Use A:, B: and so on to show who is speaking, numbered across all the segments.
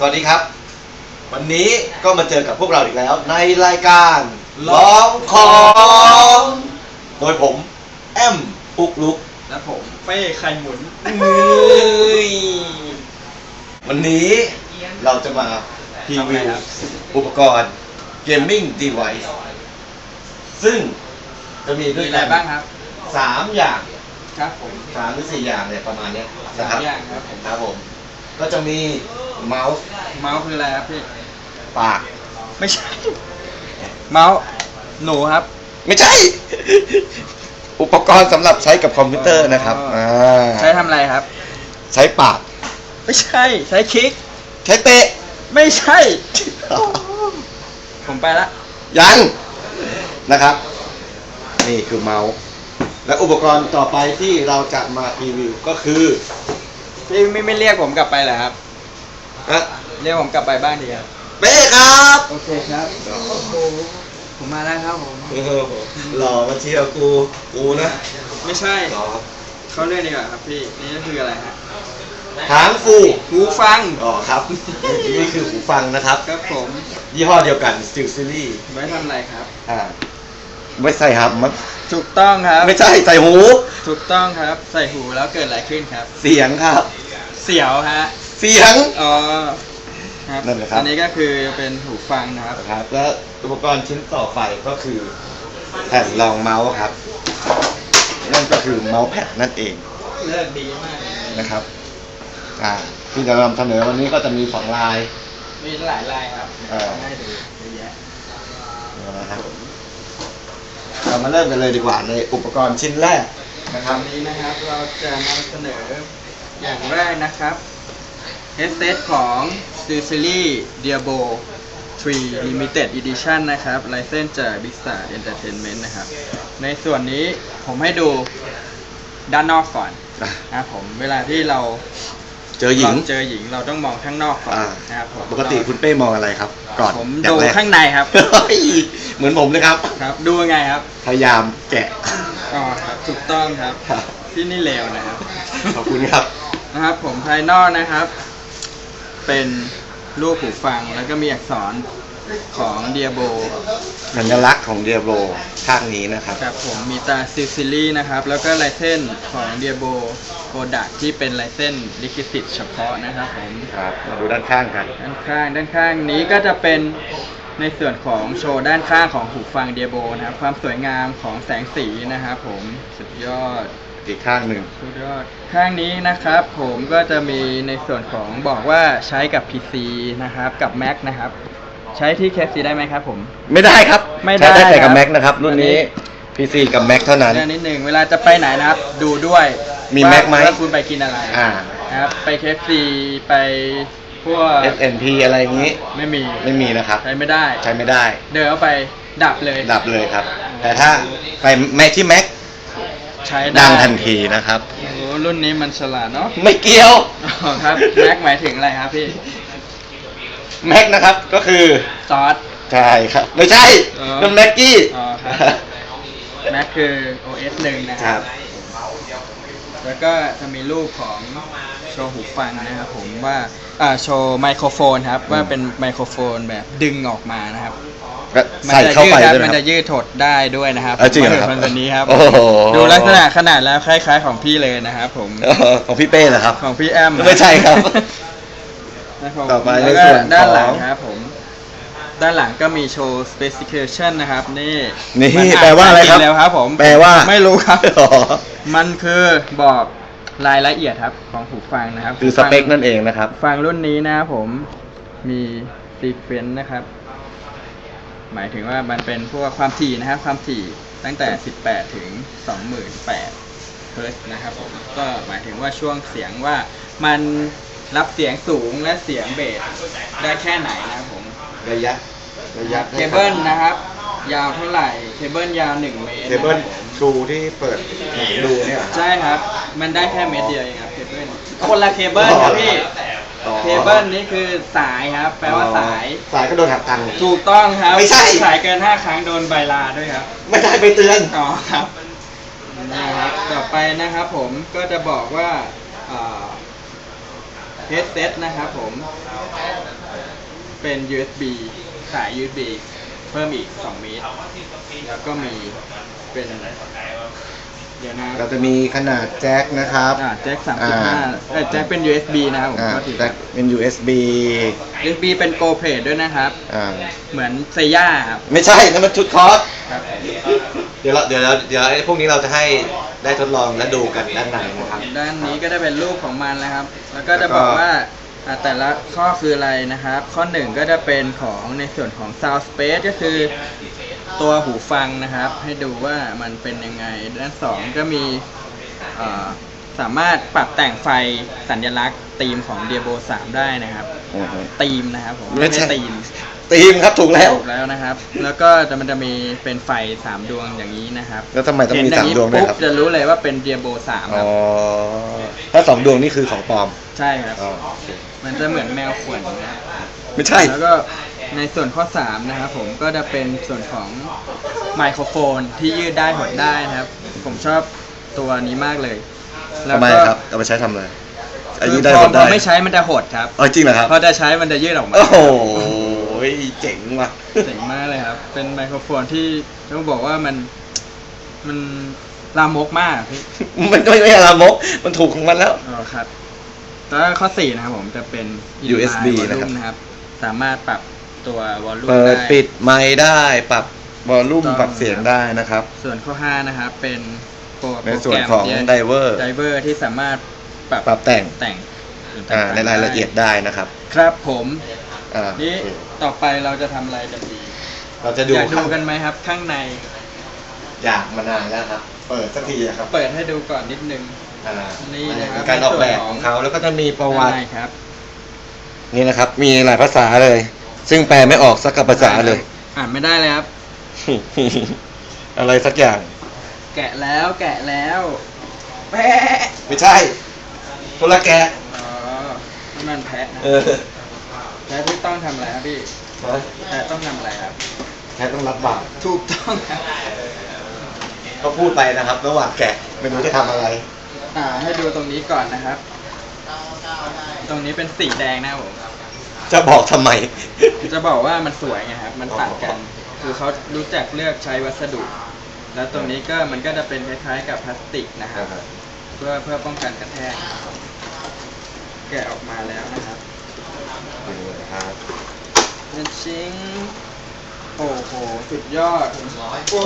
A: สวัสดีครับ วันนี้ก็มาเจอกับพวกเราอีกแล้ว ในรายการลองของ โดยผมแอมปุกลุก
B: และผมเป้ไข่หมุน
A: วันนี้เราจะมาพรีวิว
B: ทำอะไรครับ
A: อุปกรณ์เกมมิ่งดีไวซ์ซึ่งจะมีด้
B: มี
A: วย
B: อะไร
A: กัน
B: บ้างครับ
A: สามอย่าง
B: ครับผม
A: สามหรือสี่อย่างเนี่ยประมาณเนี้ย
B: สา
A: นะ
B: ม
A: ครับ
B: อย่างครับผม
A: ครับผม ก็จะมีเมาส์
B: เมาส์คืออะไรครับพี่
A: ปาก
B: ไม่ใช่ เมาส์หนูครับ
A: ไม่ใช่ อุปกรณ์สำหรับใช้กับคอมพิวเตอร์นะครับ
B: อ๋อ
A: อ่า
B: ใช้ทำอะไรครับ
A: ใช้ปาก
B: ไม่ใช่ ใช้คลิก
A: ใช้เตะ
B: ไม่ใช่ ผมไปละ
A: ยังนะครับ นี่คือเมาส์ และอุปกรณ์ต่อไปที่เราจะมารีวิวก็คือ
B: พี่ไม่ไม่เรียกผมกลับไปเหรอครับ
A: อะ
B: เรียกผมกลับไปบ้างดีครับ
A: เป้ครับ
B: โอเคครับ ผมมาแล้วครับผม
A: เออหล่อมาเชียร์กู กูนะ
B: ไม่ใช่
A: หล่อ
B: เขาเรื่องดีกว่าครับพี่ นี่คืออะไรฮะ
A: หางฟู
B: หูฟัง
A: อ๋อครับ นี่คือหูฟังนะครับ
B: ครับผม
A: ยี่ห้อเดียวกัน Steel Series
B: ไว้ทำอะไรครับ
A: อ่า ไม่ใส่ครับมัน
B: ถูกต้องครับ
A: ไม่ใช่ใส่หู
B: ถูกต้องครับ ใส่หูแล้วเกิดอะไรขึ้นครับ
A: เสียงครับ
B: เสียวฮะ
A: เสียง
B: อ๋อครับ
A: นั่นแหละครับ
B: อันนี้ก็คือเป็นหูฟังนะครับ
A: นะครับ และอุปกรณ์ชิ้นต่อไปก็คือแผ่นรองเมาส์ครับ นั่นก็คือเมาส์แพดนั่นเอง
B: เลือกดีมากเลย
A: นะครับ อ่า ที่จะนำเสนอวันนี้ก็จะมีสองลาย
B: มีหลายลายครับ
A: เออ
B: ให้ดูเยอะแยะ
A: นะครับ เรามาเริ่มกันเลยดีกว่าในอุปกรณ์ชิ้นแรกนะครับ
B: วนี้นะครับเราจะนำเสนออย่างแรกนะครับ headset ของ Steel Series Diablo 3 Limited Edition นะครับไลเซนจาก Big Star Entertainment นะครับ ในส่วนนี้ผมให้ดูด้านนอกก่อนนะผมเวลาที่เรา
A: เจอหญิง
B: เราเจอหญิงเราต้องมองข้างนอกก่อน
A: อ่า
B: นะครับผม
A: ปกติคุณเป้มองอะไรครับ ก่อน
B: ผม
A: อย่า
B: ดู
A: แรก
B: ข้างในครับ
A: เฮ้ยเหมือนผมเลยครับ
B: ครับ ดูยังไงครับ
A: พยายามแกะ
B: อ๋อครับถูกต้องครับ
A: ครับ
B: ที่นี่เลวนะครับ
A: ขอบคุณครับ
B: นะครับผมภายนอกนะครับ เป็นรูปหูฟังแล้วก็มีอักษร ของ Diablo
A: สัญลักษณ์ของเดียโบภาคนี้นะครับ
B: ครับผมมีตาซิลซิลี่นะครับ แล้วก็ลายเส้นของ Diablo Product ที่เป็นลายเส้นลิขสิทธิ์เฉพาะนะครับผม
A: ครับมาดูด้านข้างกัน
B: ด้านข้างด้านข้างนี้ก็จะเป็นในส่วนของโชว์ด้านข้างของหูฟัง Diablo นะครับ ความสวยงามของแสงสีนะครับผมสุดยอด
A: อีกข้างหนึ่ง
B: สุดยอดข้างนี้นะครับ ผมก็จะมีในส่วนของบอกว่าใช้กับ PC นะครับ กับ Mac นะครับ ใช้ที่ KFC ได้ไหมครับผม
A: ไม่ได้ครับ
B: ไม่ได้
A: ใช้ได้แต่กับ
B: ครับ
A: Mac นะครับ รุ่นนี้
B: อัน
A: PC กับ Mac เท่านั้น
B: เรื่องนิดหนึ่งเวลาจะไปไหนนะครับ ดูด้วย
A: มี
B: ว่า
A: Mac ไหม
B: ว่าคุณไปกินอะไร
A: อ่า
B: นะครับไป KFC ไปพวก
A: SNP อะไรอย่างนี้
B: ไม่มี
A: ไม่มีนะครับ
B: ใช้ไม่ได้
A: ใช้ไม่ได้
B: เดินเข้าไปดับเลย
A: ดับเลยครับ แต่ถ้าไปแม็กที่แม็ก
B: ใช้ได้
A: ดังทันทีนะครับ
B: โอ้โหรุ่นนี้มันฉลาดเนาะ
A: ไม่เกี่ยว
B: อ๋อครับแม็กหมายถึงอะไรครับพี่
A: แม็กนะครับ ก็คือ
B: ซอส
A: ใช่ครับ ไม่ใช่
B: อ๋อ
A: นั่นแม็กกี้
B: อ๋อครับ แม็กคือ OS หนึ่งนะค
A: ครั
B: รับ บ แล้วก็จะมีรูปของโชว์หูฟังนะครับผมว่าอ่าโชว์ไมโครโฟนครับ ว่าเป็นไมโครโฟนแบบดึงออกมานะครับ
A: ก็
B: มั
A: ใส่
B: จะ
A: เข้า
B: ยื
A: ไป
B: ดครับ
A: ด้วย
B: มัน
A: นะค
B: จะ
A: รับ
B: ยืดถดได้ด้วยนะครับ
A: เออจริงเหรอครับ
B: มันเป็นแบบนี้ครับ
A: โอ้โห
B: ดูลักษณะขนาดแล้วคล้ายๆของพี่เลยนะครับผม
A: เออของพี่เป้เหรอครับ
B: ของพี่แอม
A: ไม่ใช่ครับ
B: นะ ครับ
A: ต่อไป
B: แล้ว
A: ใน
B: ก็
A: ส่วน
B: ด้านหลัง
A: ของ
B: ครับผม ด้านหลังก็มีโชว์ specification นะครับ นี่
A: นี่
B: มัอ่
A: แปลว่าอะไรครับ
B: จงแล้วครับผม
A: แปลว่า
B: ไม่รู้ครับ
A: อ๋อ
B: มันคือบอกรายละเอียดครับของหูฟังนะครับ
A: คือสเปคนั่นเองนะครับ
B: หูฟังรุ่นนี้นะครับผมมีซีเควนต์นะครับ หมายถึงว่ามันเป็นพวกความถี่นะครับ ความถี่ตั้งแต่ 18 ถึง 28เฮิร์ตซ์นะครับผมก็หมายถึงว่าช่วงเสียงว่ามัน รับเสียงสูงและเสียงเบสได้แค่ไหนนะครับผม
A: ระยะ ระยะ
B: เคเบิลนะครับ ยาวเท่าไหร่ เคเบิลยาว1เมตร
A: เคเบิล
B: นะครับผม
A: ทรูที่เปิดดูเนี่ยเหรอ
B: ใช่ครับ มันได้แค่เม็ดเดียวเองครับเคเบิลคนละเคเบิลครับพี่
A: อ๋อ
B: เคเบิลนี่คือสายครับ แปลว่าสาย
A: สายก็โดนหักตังค์
B: ถูกต้องครับ
A: ไม่ใช่
B: สายเกิน5ครั้งโดนใบลาด้วยครับ
A: ไม่ได้ไปเตือน
B: อ๋อครับนะครับ ต่อไปนะครับผมก็จะบอกว่าอ่า headset นะครับผม เป็น USB สาย USB เพิ่มอีก 2 เมตร แล้วก็มีเป็น เดี๋ยวนะ
A: เราจะมีขนาดแจ็คนะครับ
B: อ่าแจ็ค
A: อ่า
B: 3.5เอ้ยแจ็คเป็น USB นะครับผม
A: อ่า
B: ก็ถือ
A: แจ็คเป็น USB
B: USB เป็น Go Plate ด้วยนะครับ
A: อ่า
B: เหมือนเซย่าครับ
A: ไม่ใช่นั่นมันชุดคอร์ส
B: ครับ
A: เดี๋ยวเราเดี๋ยวเราเดี๋ยวไอ้พวกนี้เราจะให้ ได้ทดลองและดูกันด้านในนะครับ
B: ด้านนี้ก็ได้เป็นรูปของมันแล้วครับ แล้วก็จะ
A: แล้วก็
B: บอกว่าอ่าแต่ละข้อคืออะไรนะครับ ข้อหนึ่งก็จะเป็นของในส่วนของ Sound Space ก็คือตัวหูฟังนะครับ ให้ดูว่ามันเป็นยังไง ด้านสองก็มีเอ่อสามารถปรับแต่งไฟสัญลักษณ์ธีมของ Diablo 3 ได้นะครับ
A: อือฮึ
B: ธีมนะครับผม
A: ไม่ใช่
B: ธีม
A: ตีมครับถูกแล้ว
B: ถูกแล้วนะครับ แล้วก็จะมันจะมีเป็นไฟสามดวงอย่างนี้นะครับ
A: แล้วทำไมต้องมี
B: เห็นย่
A: สามดวงด้วย
B: ปุ๊บ
A: ครับ
B: จะรู้เลยว่าเป็น Diablo 3ค
A: อ๋
B: รั
A: อบ ถ้าสองดวงนี่คือของปลอม
B: ใช่ครับ
A: อ๋อโอเค
B: มันจะเหมือนแมวขวนนะ
A: ไม่ใช่
B: แล้วก็ในส่วนข้อ3นะครับผมก็จะเป็นส่วนของไมโครโฟนที่ยืดได้หดได้นะครับ ผมชอบตัวนี้มากเลย แล้ว
A: ทำไม
B: ก็
A: ครับเอาไปใช้ทำอะไรอา
B: คื
A: ยุ
B: อ
A: ได้
B: พ
A: ห
B: อ
A: มด
B: พ
A: ได้
B: อไม่ใช้มันจะหดครับ
A: อ๋อจริงเหรอครับ
B: พอจะใช้มันจะยืดออกมา
A: โอ้โห เจ๋งว่ะ
B: เจ๋งมากเลยครับ เป็นไมโครโฟนที่ต้องบอกว่ามันมันลามกมากพี่
A: มันก็ไม่ใช่ลามก มันถูกของมันแล้ว
B: อ๋อครับแล้วข้อ4นะครับผมจะเป็น inline
A: USB
B: volume
A: นะครับ
B: นะครับ สามารถปรับตัววอลลุ่ม
A: เปิด
B: ได้
A: ปิดไมค์ได้ปรับวอลลุ่ม
B: ต้อง
A: ปรับเสียงได้นะครับ
B: ส่วนข้อ5นะครับเป็นโปร
A: ในส่วนของ
B: ได
A: driver
B: ไดเวอร์ที่สามารถปรับ
A: ปรับแต่ง
B: แต่ง
A: อ่าในรายละเอียดได้นะครับ
B: ครับผม
A: อ่า
B: นี่
A: โอเค
B: ต่อไปเราจะทำอะไรกันดี
A: เราจะดู
B: อยากดูกันไหมครับ ข้างใน
A: อยากมานานแล้วครับ เปิดสักทีอะครับ
B: เปิดให้ดูก่อนนิดนึง
A: อ่า
B: นี่นะครับ
A: การออกแบบของเขาแล้วก็จะมีประวัติ
B: ข้างในครับ
A: นี่นะครับ มีหลายภาษาเลย ซึ่งแปลไม่ออกสักกับภาษาเลย
B: อ่านไม่ได้เลยครับ
A: อะไรสักอย่าง
B: แกะแล้วแกะแล้วแปะ
A: ไม่ใช่คนละแกะ
B: อ๋อนี่มันแพะนะ
A: เออ
B: แพะที่ต้องทำอะไรครับพี่แพะต้องทำอะไรครับ
A: แค่ต้องรับบาป
B: ถูกต้องครับ
A: ก็พูดไปนะครับ ระหว่างแกะไม่รู้จะทำอะไร
B: อ่า ให้ดูตรงนี้ก่อนนะครับ ตรงนี้เป็นสีแดงนะครับผม
A: จะบอกทำไม
B: จะบอกว่ามันสวยไงครับ มันตัดกัน คือเขารู้จักเลือกใช้วัสดุ แล้วตรงนี้ก็มันก็จะเป็นคล้ายๆกับพลาสติกนะครับ เพื่อเพื่อป้องกันกระแทก แกะออกมาแล้วนะครับ
A: ดูเลยครับ
B: เป็นชิงโอ้โห สุดยอดโอ้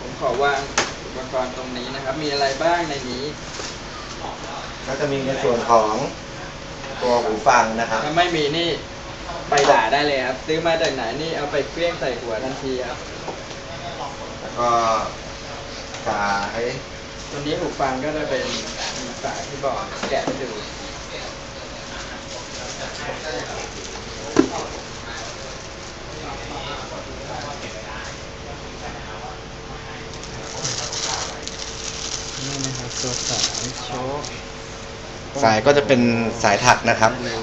B: ผมขอวางอุปกรณ์ตรงนี้นะครับ มีอะไรบ้างในนี้
A: ก็จะมีในส่วนของตัวหูฟังนะครับ
B: ถ้าไม่มีนี่ไปด่าได้เลยครับ ซื้อมาจากไหนนี่เอาไปเคลี้ยงใส่หัวทันทีครับ
A: แล้วก็สาย
B: ตัวนี้หูฟังก็จะเป็นมีสายที่บอกแกะให้ดู นี่นะครับตัวสายโชค
A: สายก็จะเป็นสายถักนะครับ
B: เลย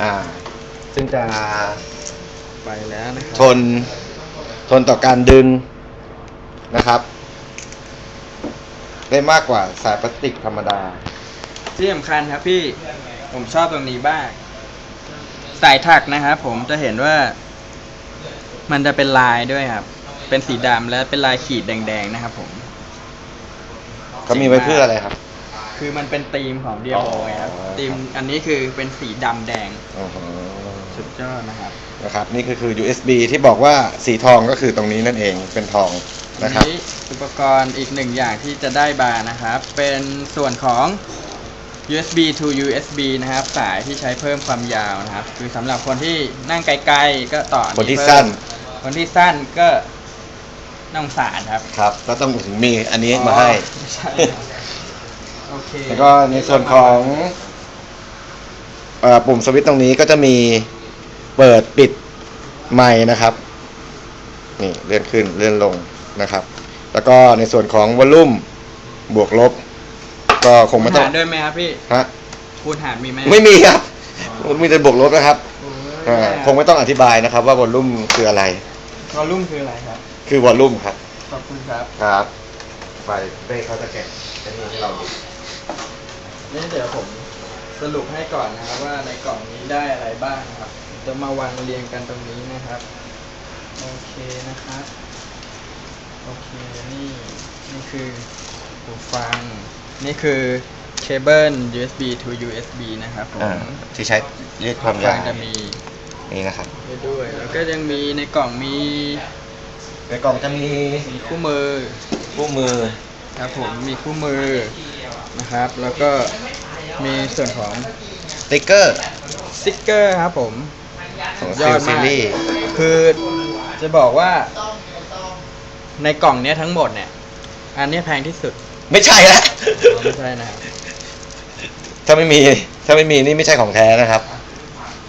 A: อ่า ซึ่งจะ
B: ไปแล้วนะครั
A: ทนทนต่อการดึงนะครับ ได้มากกว่าสายพลาสติกธรรมดา
B: ที่สำคัญครับพี่ ผมชอบตรงนี้บ้าง สายถักนะครับผมจะเห็นว่า มันจะเป็นลายด้วยครับ เป็นสีดำและเป็นลายขีดแดงๆนะครับ ผม
A: เขามีไว้เพื่ออะไรครับ
B: คือมันเป็นธีมของเดียโอ๋
A: อ
B: ไงครับ
A: ครับ
B: ธีมอันนี้คือเป็นสีดำแดง
A: อ๋อ
B: สุดยอดนะครับ
A: นะครับนี่ก็คือ USB ที่บอกว่าสีทองก็คือตรงนี้นั่นเองเป็นทอง
B: อั
A: นะครับ
B: นี้อุปกรณ์อีกหนึ่งอย่างที่จะได้บาร์นะครับ เป็นส่วนของ USB to USB นะครับ สายที่ใช้เพิ่มความยาวนะครับ คือสำหรับคนที่นั่งไกลๆก็ต่อ
A: คนที่
B: เพิ่ม
A: สั้น
B: คนที่สั้นก็น่องสารครับ
A: ครับ ก็ต้องถึงมีอันนี้มาให้
B: อ๋อไม่ใช่ครับโอเค
A: แล้วก็ในส่วนของเอ่อปุ่มสวิตช์ตรงนี้ก็จะมีเปิดปิดไมค์นะครับ นี่เลื่อนขึ้นเลื่อนลงนะครับ แล้วก็ในส่วนของวอลลุ่มบวกลบ ก็คงไม่
B: คูณ
A: ต้อง
B: หารด้วยไหมครับพี่
A: ฮะ
B: คูณหารมีไหม
A: ไม่มีครับ
B: อ๋อ
A: มีแต่บวกลบนะครับ
B: โอ้ย
A: อ่าคงไม่ต้องอธิบายนะครับ ว่าวอลลุ่มคืออะไร
B: วอลลุ่มคืออะไรครับ
A: คือวอลลุ่มครับ
B: ขอบคุณครับ
A: ครับไฟเบ้เขาจะแกะจะนี่ให้เราดู
B: นี่เดี๋ยวผมสรุปให้ก่อนนะครับ ว่าในกล่องนี้ได้อะไรบ้างนะครับ จะมาวางเรียงกันตรงนี้นะครับ โอเคนะครับ โอเค นี่ นี่คือหูฟัง นี่คือเคเบิล USB to USB นะครับผม
A: อ่าที่ใช้เรียกความ
B: หู
A: ยา
B: ฟั
A: ว
B: งจะมี
A: นี่นะครับ
B: ให้ด้วย แล้วก็ยังมีในกล่องมี
A: ในกล่องจะมี
B: มีคู่มือ
A: คู่มือ
B: ครับผมมีคู่มือนะครับ แล้วก็มีส่วนของ
A: สติ๊กเกอร์
B: สติ๊กเกอร์ครับผม
A: ของ
B: ยอด
A: ซี
B: มาก
A: รีส์
B: คือจะบอกว่า ในกล่องเนี้ยทั้งหมดเนี่ย อันเนี้ยแพงที่สุด
A: ไม่ใช่ละ
B: อ๋อไม่ใช่นะครับ
A: ถ้าไม่มี ถ้าไม่มีนี่ไม่ใช่ของแท้นะครับ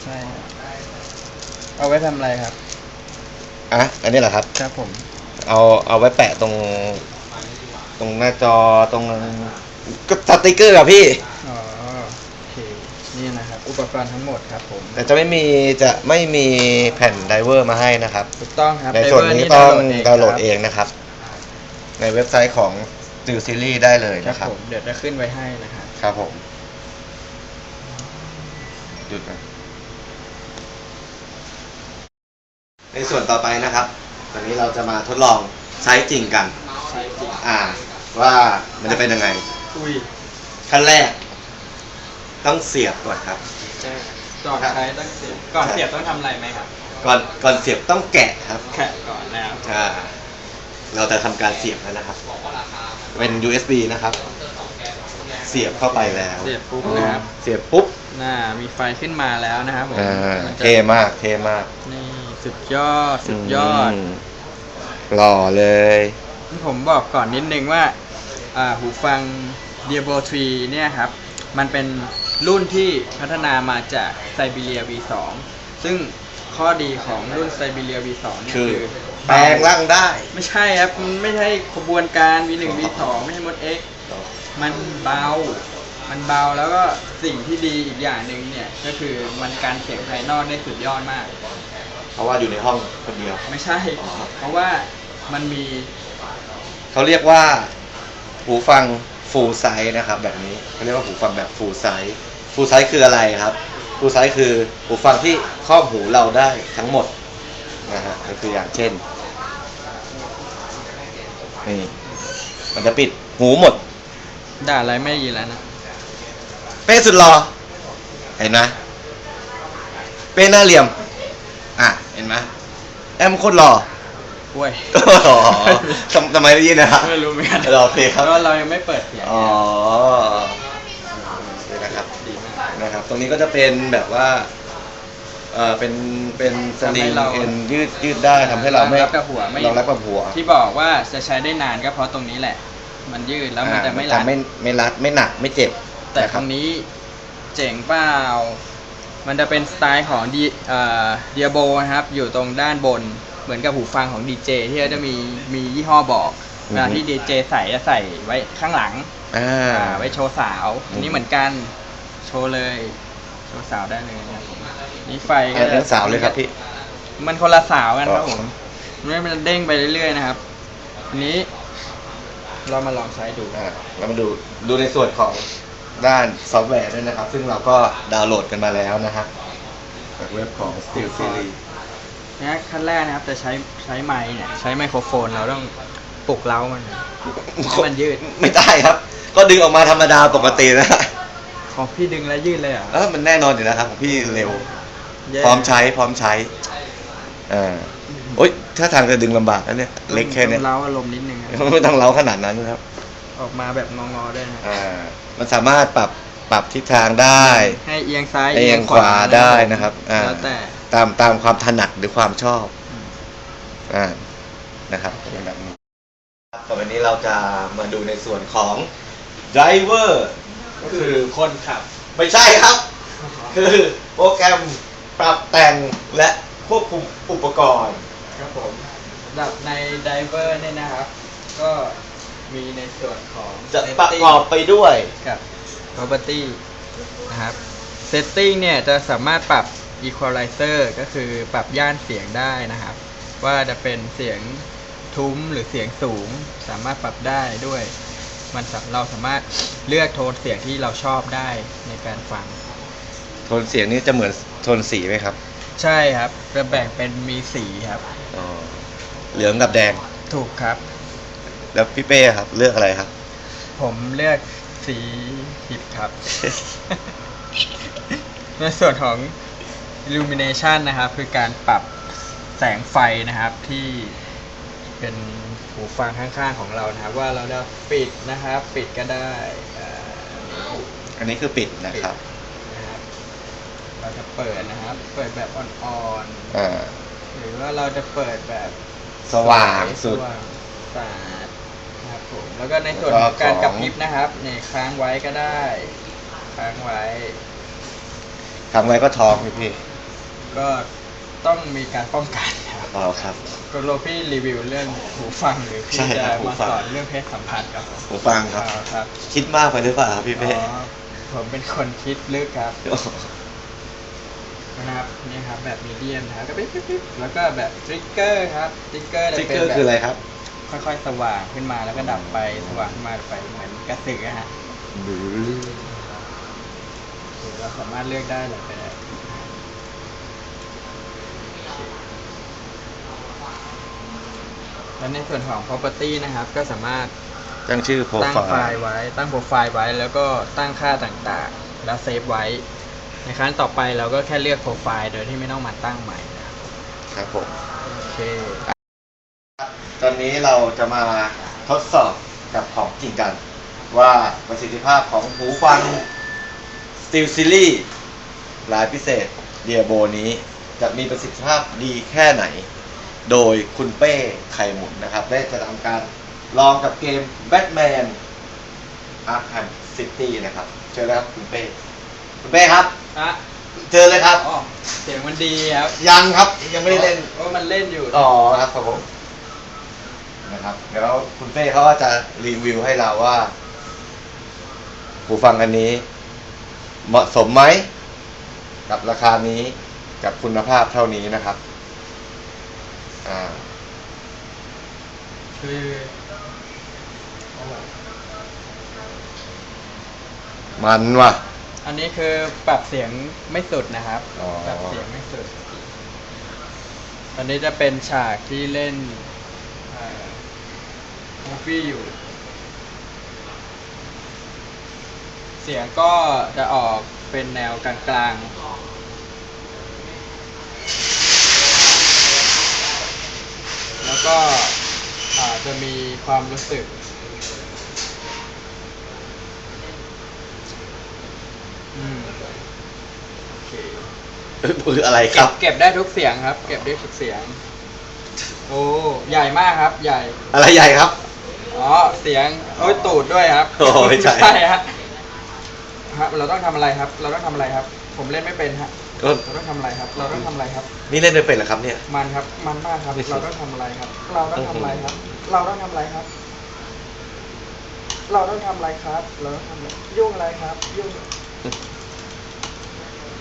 B: ใช่ครับเอาไว้ทำอะไรครับ
A: อะ อันนี้เหรอครับ
B: ครับผม
A: เอาเอาไว้แปะตรง ตรงหน้าจอตรงก็สติ๊กเกอร์อะพี่
B: อ๋อโอเค นี่นะครับ อุปกรณ์ทั้งหมดครับผม
A: แต่จะไม่มีจะไม่มีแผ่นไดเวอร์มาให้นะครับ
B: ถูกต้องครับ
A: ในส่วนนี้
B: Diver
A: ต้อง
B: ดา
A: ดาวว
B: น์
A: น์
B: โห
A: โห
B: ล
A: ล
B: ด
A: ด
B: เอ
A: เองงนะครับ ในเว็บไซต์ของ s t ิ l Series ได้เลย
B: ครับ
A: นะครับ
B: ผมเดี๋ยวจะขึ้นไว้ให้นะครับ
A: ครับผมหยุดนะในส่วนต่อไปนะครับ ตอนนี้เราจะมาทดลองใช้จริงกัน
B: ใช่จริง
A: อ่า ว่ามันจะเป็นยังไง
B: อุ้ย
A: ขั้นแรก ต้องเสียบก่อนครับ
B: จะก่อนใช้ต้องเสียบก่อนเสียบต้องทำอะไรไหมครับ
A: ก่อนก่อนเสียบต้องแกะครับ
B: แขะก่อนนะครับ
A: อ่า เราจะทำการเสียบแล้วนะครับ เป็น USB นะครับ เสียบเข้าไปแล้ว
B: เสียบปุ๊บนะครับ
A: เสียบปุ๊บ
B: น่ามีไฟขึ้นมาแล้วนะครับผม
A: อ่า
B: มันจะ
A: เท่มากเท่มาก
B: นี่สุดยอดสุดยอด
A: มหล่อเลย
B: ผมบอกก่อนนิดนึงว่าอ่าหูฟัง Diablo 3เนี่ยครับ มันเป็นรุ่นที่พัฒนามาจาก Siberia V2 ซึ่ง ข้อดีของรุ่น Siberia V2 เนี่ย
A: คือ
B: คือ
A: แปลงร่างได้
B: ไม่ใช่ครับมันไม่ใช่ขบวนการ V1 V2 ไม่ใช่มด X มันเบา มันเบาแล้วก็สิ่งที่ดีอีกอย่างหนึ่งเนี่ย ก็คือมันการเสียงภายนอกได้สุดยอดมาก
A: เพราะว่าอยู่ในห้องคนเดียว
B: ไม่ใช่เพราะว่ามันมี
A: เขาเรียกว่า หูฟัง full size นะครับ แบบนี้เขาเรียกว่าหูฟังแบบ full size full size คืออะไรครับ full size คือหูฟังที่ครอบหูเราได้ทั้งหมดนะฮะก็คืออย่างเช่นนี่มันจะปิดหูหมด
B: ด่าอะไรไม่ได้ยินแล้วนะ
A: เป้สุดหรอเห็นไหมเป้หน้าเหลี่ยม อะ เห็นไหมแอมโคตรหล่อ
B: กล้วย
A: อ๋อทำทำไมได้ยินนะครับ
B: ไม่รู้เหมือนกัน
A: รอโอเคครับ
B: เพราะว่าเรายังไม่เปิดเสียง
A: อ๋อนี่นะครับ
B: ดีมาก
A: นะครับ ตรงนี้ก็จะเป็นแบบว่าเออเป็นเป็นสลิง
B: ทำให้เรา
A: เอ็นยืดยืดได้ทำให้เราไม่
B: รองรับกับหัวไม่
A: รองรับกับหัว
B: ที่บอกว่าจะใช้ได้นานก็เพราะตรงนี้แหละ มันยืดแล้วมันจะไม่
A: อ่า
B: รัด
A: ไม่ไม่รัดไม่หนักไม่เจ็บ
B: แต่
A: นะ
B: ต
A: ค
B: ร
A: บ
B: งนี้เจ๋งเปล่ามันจะเป็นสไตล์ของดีเอ่อเดียโบนะครับ อยู่ตรงด้านบนเหมือนกับหูฟังของดีเจที่เขาจะมีมียี่ห้อบอก
A: อือฮึ
B: เวลาที่ดีเจใส่จะใส่ไว้ข้างหลัง
A: อ่า
B: อ่าไว้โชว์สาว
A: อืม
B: อันนี้เหมือนกัน โชว์เลย โชว์สาวได้เลยนะครับผมนี่ไฟก็
A: อะ
B: จะ
A: เรื่องสาวเลยครับพี่
B: มันคนละสาวกันครับ
A: อ๋อ
B: ผมไม่มันเด้งไปเรื่อยๆนะครับ อันนี้ เรามาลองใช้ดู
A: อะเรามาดูดูในส่วนของด้านซอฟต์แวร์ด้วยนะครับ ซึ่งเราก็ดาวน์โหลดกันมาแล้วนะฮะจากเว็บของ Steel Series
B: นะขั้นแรกนะครับจะใช้ใช้ไมค์เนี่ยใช้ไมโครโฟนเราต้องปลุกเล้ามันให้มันยืด
A: ไม่ได้ครับ ก็ดึงออกมาธรรมดาปกตินะ
B: ของพี่ดึงแล้วยืดเลยเหรอะ
A: เออมันแน่นอนอยู่นะครับของพี่เร็ว พร้อมใช้พร้อมใช้อ่าโอ๊ยถ้าทางจะดึงลำบากนะเนี่ยเล็กแค่เนี้ย
B: เล้าอารมณ์นิดนึงอะ
A: ไม่ต้องเล้าขนาดนั้นครับ
B: ออกมาแบบงอๆด้วยนะ
A: อ่ามันสามารถปรับปรับทิศทางได้
B: ให้เอียงซ้าย
A: เอียงขวาได้นะครับอ่า
B: แล้วแต่
A: ตามตามความถนัดหรือความชอบ
B: อืม
A: อ่านะครับเป็นแบบนี้ต่อไปนี้เราจะมาดูในส่วนของ driver ก็ คือ
B: คนขับ
A: ไม่ใช่ครับ คือโปรแกรมปรับแต่งและควบคุมอุปกรณ์
B: ครับผมสำหรับในไดเวอร์เนี่ยนะครับ ก็มีในส่วนของ
A: จะ
B: setting
A: ประกอบไปด้วย
B: กับ property นะครับ setting เนี่ยจะสามารถปรับ equalizer ก็คือปรับย่านเสียงได้นะครับ ว่าจะเป็นเสียงทุ้มหรือเสียงสูงสามารถปรับได้ด้วย มันสาเราสามารถเลือกโทนเสียงที่เราชอบได้ในการฟัง
A: โทนเสียงนี้จะเหมือนโทนสีไหมครับ
B: ใช่ครับจะแบ่งเป็นมีสีครับ
A: อ๋อเหลืองกับแดง
B: ถูกครับ
A: แล้วพี่เป้ครับ เลือกอะไรครับ
B: ผมเลือกสีผิดครับ ในส่วนของ illumination นะครับ คือการปรับแสงไฟนะครับที่เป็น หูฟังข้างๆของเรานะครับ ว่าเราจะปิดนะครับ ปิดก็ได้อ่า
A: อันนี้คือปิดนะครับ
B: นะครับ เราจะเปิดนะครับ เปิดแบบอ่อน
A: อ่า
B: ๆหรือว่าเราจะเปิดแบบ
A: สว่างสุด
B: สว่างสะอาดนะครับผมแล้วก็ในส่วนของการกระพริบนะครับเนี่ยค้างไว้ก็ได้ ค้างไว้
A: ทำไว้ก็ท้องพี่พี่
B: ก็ต้องมีการป้องกัน ครับ
A: อ๋อครับ
B: ก็โลพี่รีวิวเรื่องหูฟังหรือพี่
A: ใช่
B: จะ
A: ครับหู
B: มา
A: ฟัง
B: สอนเรื่องเพศสัมพันธ์ครับผม
A: หูฟังครับ
B: อ๋อครับ
A: คิดมากไปหรือเปล่าครับพี่เป้
B: อ๋อผมเป็นคนคิดลึกครับนะครับนี่ครับแบบมีเดียมนะครับก็ปิ๊บปิ๊บปิ๊บแล้วก็แบบทริกเกอร์ครับทริกเกอร์
A: สติ๊กเกอร์คืออะไรครับ
B: ค่อยๆ สว่างขึ้นมาแล้วก็ดับไปสว่างขึ้นมาดับไปเหมือนกระสืออะฮะหรือเราสามารถเลือกได้เลยก็ได้ แล้วในส่วนของ property นะครับ ก็สามารถ
A: ตั้งชื่อโปร
B: ตั้ง
A: ไฟ
B: ไฟ
A: ล์
B: ล์ไว้ ตั้งโปรไฟล์ไว้ แล้วก็ตั้งค่าต่างๆ แล้วเซฟไว้ ในครั้งต่อไปเราก็แค่เลือกโปรไฟล์โดยที่ไม่ต้องมาตั้งใหม่นะครับ
A: ครับผม
B: โอเค
A: ตอนนี้เราจะมาทดสอบกับของจริงกัน ว่าประสิทธิภาพของหูฟัง Steel Series ลายพิเศษเดียโบนี้จะมีประสิทธิภาพดีแค่ไหน โดยคุณเป้ไข่หมุนนะครับ ได้จะทำการลองกับเกม Batman Arkham City นะครับเชิญเลยครับคุณเป้ คุณเป้ครับ
B: อะ
A: เจอเลยครับ
B: อ๋อเสียงมันดีครับ
A: ยังครับยังไม่ได้เล่น
B: โอ้มันเล่นอยู่
A: อ๋อครับครับผมนะครับ เดี๋ยวคุณเป้เขาก็จะรีวิวให้เราว่าหูฟังอันนี้ เหมาะสมไหม กับราคานี้กับคุณภาพเท่านี้นะครับ อ่า
B: คือโอ้
A: มันว่ะ
B: อันนี้คือปรับเสียงไม่สุดนะครับ
A: อ๋อ
B: ปรับเสียงไม่สุด อันนี้จะเป็นฉากที่เล่นมูฟี่อยู่ เสียงก็จะออกเป็นแนวกลางๆ แล้ว ก็อาจจะมีความรู้สึกอืมโอเค
A: คืออะไรค
B: เก็
A: รั
B: บ บเก็บได้ทุกเสียงครับ เก็บได้ทุกเสียง โอ้ใหญ่มากครับ ใหญ่
A: อะไรใหญ่ครับ
B: อ๋อ เสียงโอ้ยตูดด้วยครับ
A: โอ้ไม่ใช่
B: ฮะครับ เราต้องทำอะไรครับ เราต้องทำอะไรครับ ผมเล่นไม่เป็นฮะ
A: ก็
B: เราต้องทำอะไรครับ เราต้องทำอะไรครับ
A: นี่เล่นไม่เป็นเหรอครับเนี่ย
B: มันครับ มันมากครับ เราต้องทำอะไรครับ เราต้องทำอะไรครับ เราต้องทำอะไรครับ เราต้องทำอะไรครับ เราต้องทำอะไรยุ่งอะไรครับ ยุ่ง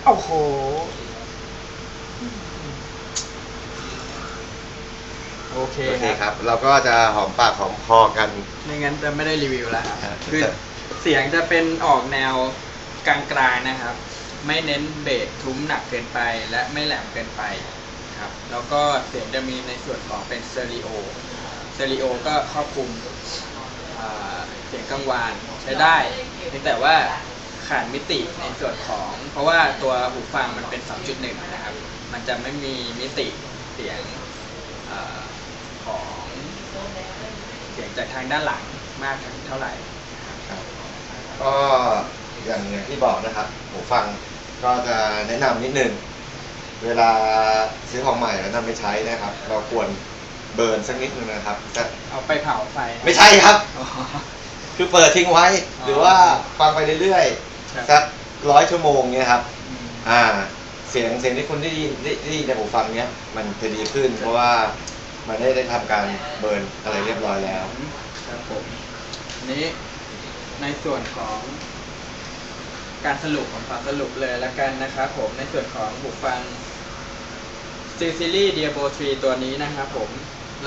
B: โอ้โห โอเค
A: โอเค
B: ค
A: ครับ รับ เราก็จะหอมปากหอมคอกัน
B: ไม่งั้นจะไม่ได้รีวิวแล้วครับ
A: ครับ
B: คือเสียงจะเป็นออกแนวกลางๆนะครับ ไม่เน้นเบสทุ้มหนักเกินไปและไม่แหลมเกินไปครับ แล้วก็เสียงจะมีในส่วนของเป็นสเตอริโอสเตอริโอก็ครอบคลุมเสียงกังวานใช้ได้เพียงแต่ว่าขาดมิติในส่วนของ เพราะว่าตัวหูฟังมันเป็น 2.1 นะครับ มันจะไม่มีมิติเสียงอของเสียงจากทางด้านหลังมากเท่าไหร่
A: ก็อย่างที่บอกนะครับหูฟัง ก็จะแนะนำนิดนึง เวลาซื้อของใหม่แล้วนำไปใช้นะครับ เราควรเบิร์นสักนิดนึงนะครับจะ
B: เอาไปเผาไฟนะ
A: ไม่ใช่ครับ
B: อ๋อ
A: คือเปิดทิ้งไว้
B: อ๋อ
A: หรือว่าฟังไปเรื่อย
B: ครับ
A: ๆสักร้อยชั่วโมงเนี้ยครับ
B: อืม
A: อ่า เสียงเสียงที่คุณได้ยินได้ได้ยินในหูฟังเนี้ยมันจะดีขึ้น เพราะว่ามันได้ได้ทำการเบิร์นอะไรเรียบร้อยแล้ว
B: ครับผมอันนี้ในส่วนของ การสรุปผมขอสรุปเลยละกันนะครับผมในส่วนของหูฟัง Steel Series Diablo 3ตัวนี้นะครับผม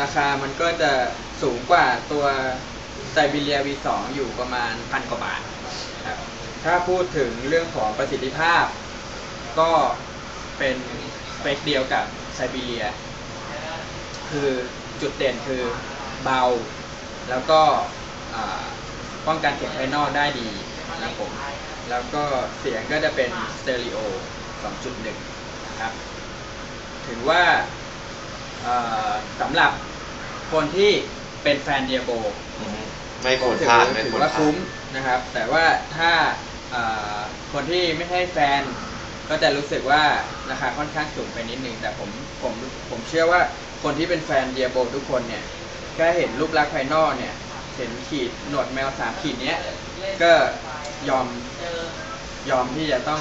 B: ราคามันก็จะสูงกว่าตัวไซบีเรีย V2 อยู่ประมาณพันกว่าบาทครับถ้าพูดถึงเรื่องของประสิทธิภาพ ก็เป็นสเปคเดียวกับไซบีเรีย คือจุดเด่นคือเบา แล้วก็ป้องกันเสียงภายนอกได้ดีนะครับผม แล้วก็เสียงก็จะเป็นสเตอริโอ 2.1 นะครับ ถือว่าเอ่อสำหรับคนที่เป็นแฟนเดียโบ
A: ไม่ควร
B: ถื
A: พลาดไม่
B: ถื
A: ควร
B: ว่า
A: พลา
B: คุ้
A: ด
B: มนะครับ แต่ว่าถ้าเอ่อคนที่ไม่ใช่แฟน ก็จะรู้สึกว่าราคาค่อนข้างสูงไปนิดนึง แต่ผมผมผมเชื่อว่าคนที่เป็นแฟนเดียโบทุกคนเนี่ยแค่เห็นรูปลักษณ์ภายนอกเนี่ย เห็นขีดหนวดแมวสามขีดเนี้ยก็ยอม ยอมที่จะต้อง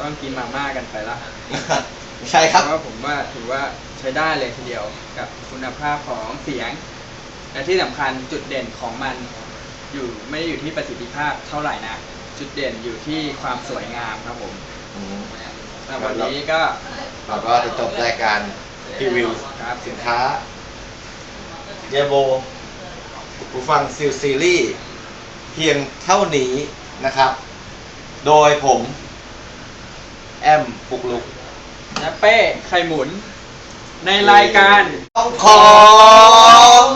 B: ต้องกินมาม่ากันไปละ
A: ใช่ครับ
B: เพราะว่าผมว่าถือว่าใช้ได้เลยทีเดียวกับคุณภาพของเสียง และที่สำคัญจุดเด่นของมันอยู่ไม่ได้อยู่ที่ประสิทธิภาพเท่าไหร่นะจุดเด่นอยู่ที่ความสวยงามครับผมสำหรับวันนี้ก็
A: เราก็จะจบรายการรีวิว
B: ครับ
A: สินค้าเยโบผู้ฟังซิลซีรีส์ เพียงเท่านี้นะครับ โดยผม แอมปุกลุก
B: และเป้ไข่หมุน ในรายการ
A: ของ